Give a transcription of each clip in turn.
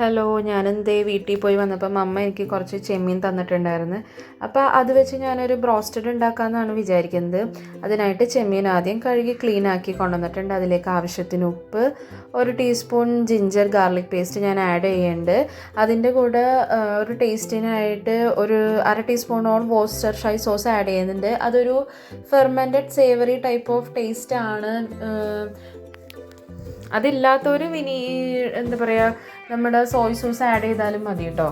Hello ഞാനെന്തേ വീട്ടിൽ പോയി വന്നപ്പം അമ്മ എനിക്ക് കുറച്ച് ചെമ്മീൻ തന്നിട്ടുണ്ടായിരുന്നു. അപ്പോൾ അത് വെച്ച് ഞാനൊരു ബ്രോസ്റ്റഡ് ഉണ്ടാക്കാമെന്നാണ് വിചാരിക്കുന്നത്. അതിനായിട്ട് ചെമ്മീൻ ആദ്യം കഴുകി ക്ലീൻ ആക്കി കൊണ്ടുവന്നിട്ടുണ്ട്. അതിലേക്ക് ആവശ്യത്തിന് ഉപ്പ് ഒരു ടീസ്പൂൺ ജിഞ്ചർ ഗാർലിക് പേസ്റ്റ് ഞാൻ ആഡ് ചെയ്യുന്നുണ്ട്. അതിന്റെ കൂടെ ഒരു ടേസ്റ്റിനായിട്ട് ഒരു അര ടീസ്പൂണോളം വോസ്റ്റർ ഷൈ സോസ് ആഡ് ചെയ്യുന്നുണ്ട്. അതൊരു fermented savoury type of taste ആണ് ഇനി എന്താ പറയുക നമ്മുടെ സോയ് സോസ് ആഡ് ചെയ്താലും മതി കേട്ടോ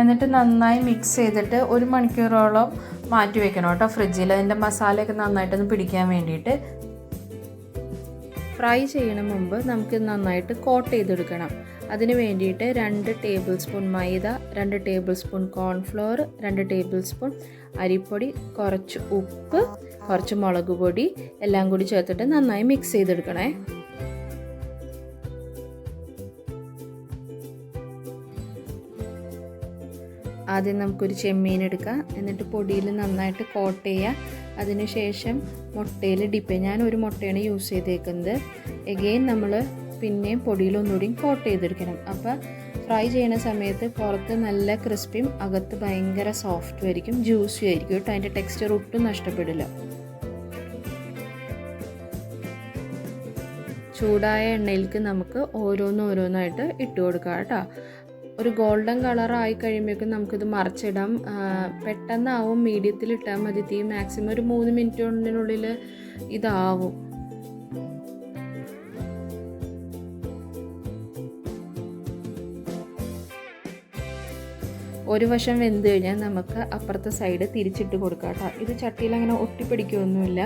എന്നിട്ട് നന്നായി മിക്സ് ചെയ്തിട്ട് ഒരു മണിക്കൂറോളം മാറ്റി വെക്കണം കേട്ടോ ഫ്രിഡ്ജിൽ അതിന്റെ മസാലയൊക്കെ നന്നായിട്ടൊന്ന് പിടിക്കാൻ വേണ്ടിയിട്ട് ഫ്രൈ ചെയ്യണ മുമ്പ് നമുക്ക് നന്നായിട്ട് കോട്ട് ചെയ്തെടുക്കണം. അതിന് വേണ്ടിയിട്ട് രണ്ട് ടേബിൾ സ്പൂൺ മൈദ രണ്ട് ടേബിൾ സ്പൂൺ കോൺഫ്ലോർ രണ്ട് ടേബിൾ സ്പൂൺ അരിപ്പൊടി കുറച്ച് ഉപ്പ് കുറച്ച് മുളക് പൊടി എല്ലാം കൂടി ചേർത്തിട്ട് നന്നായി മിക്സ് ചെയ്തെടുക്കണേ. ആദ്യം നമുക്കൊരു ചെമ്മീൻ എടുക്കാം. എന്നിട്ട് പൊടിയിൽ നന്നായിട്ട് കോട്ട് ചെയ്യുക. അതിനുശേഷം മുട്ടയിൽ ഡിപ്പ് ഞാൻ ഒരു മുട്ടയാണ് യൂസ് ചെയ്തേക്കുന്നത്. എഗെയിൻ നമ്മൾ പിന്നെയും പൊടിയിൽ ഒന്നുകൂടി കോട്ട് ചെയ്തെടുക്കണം. അപ്പോൾ ഫ്രൈ ചെയ്യുന്ന സമയത്ത് പുറത്ത് നല്ല ക്രിസ്പിയും അകത്ത് ഭയങ്കര സോഫ്റ്റും ആയിരിക്കും ജ്യൂസി ആയിരിക്കും. കേട്ടോ? അതിന്റെ ടെക്സ്ചർ ഒട്ടും നഷ്ടപ്പെടില്ല. ചൂടായ എണ്ണയിലേക്ക് നമുക്ക് ഓരോന്നോരോന്നായിട്ട് ഇട്ട് കൊടുക്കാം കേട്ടോ. ഒരു ഗോൾഡൻ കളർ ആയി കഴിയുമ്പോഴേക്കും നമുക്കിത് മറിച്ചിടാം. പെട്ടെന്നാവും മീഡിയത്തിൽ ഇട്ടാൽ മതി. തീ മാക്സിമം ഒരു മൂന്ന് മിനിറ്റിനുള്ളിൽ ഇതാവും. ഒരു വശം വെന്ത് കഴിഞ്ഞാൽ നമുക്ക് അപ്പുറത്തെ സൈഡ് തിരിച്ചിട്ട് കൊടുക്കാം കേട്ടോ. ഇത് ചട്ടിയിൽ അങ്ങനെ ഒട്ടിപ്പിടിക്കുകയൊന്നുമില്ല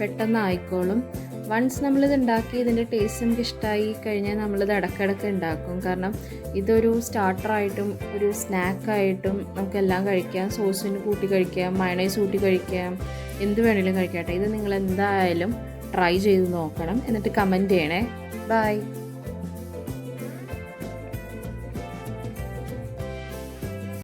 പെട്ടെന്ന് ആയിക്കോളും വൺസ് നമ്മളിത് ഉണ്ടാക്കി ഇതിന്റെ ടേസ്റ്റ് നമുക്ക് ഇഷ്ടമായി കഴിഞ്ഞാൽ നമ്മളിത് ഇടയ്ക്കിടയ്ക്ക് ഉണ്ടാക്കും. കാരണം ഇതൊരു സ്റ്റാർട്ടറായിട്ടും ഒരു സ്നാക്കായിട്ടും നമുക്കെല്ലാം കഴിക്കാം. സോസിന് കൂട്ടി കഴിക്കാം മയണൈസ് കൂട്ടി കഴിക്കാം എന്ത് വേണമെങ്കിലും കഴിക്കാം കേട്ടോ. ഇത് നിങ്ങൾ എന്തായാലും ട്രൈ ചെയ്ത് നോക്കണം. എന്നിട്ട് കമന്റ് ചെയ്യണേ. ബൈ